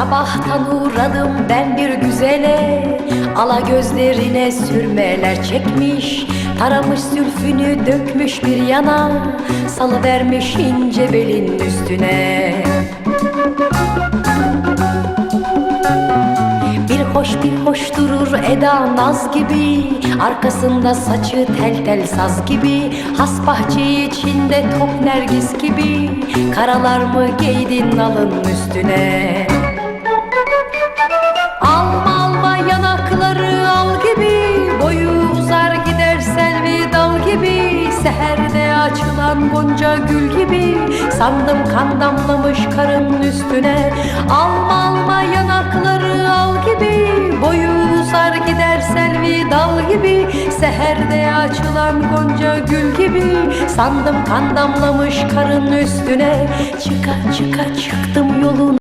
Sabahtan uğradım ben bir güzele. Ala gözlerine sürmeler çekmiş Taramış zülfünü dökmüş bir yana. Salıvermiş ince belin üstüne. Bir hoş bir hoş durur Eda naz gibi Arkasında saçı tel tel saz gibi. Has bahçe içinde top nergis gibi Karalar mı giydin alın üstüne yanakları al gibi Boyu uzar gider selvi dal gibi. Seherde açılan gonca gül gibi Sandım kan damlamış karın üstüne. Alma alma yanakları al gibi Boyu uzar gider selvi dal gibi. Seherde açılan gonca gül gibi Sandım kan damlamış karın üstüne. Çıka çıka çıktım yolun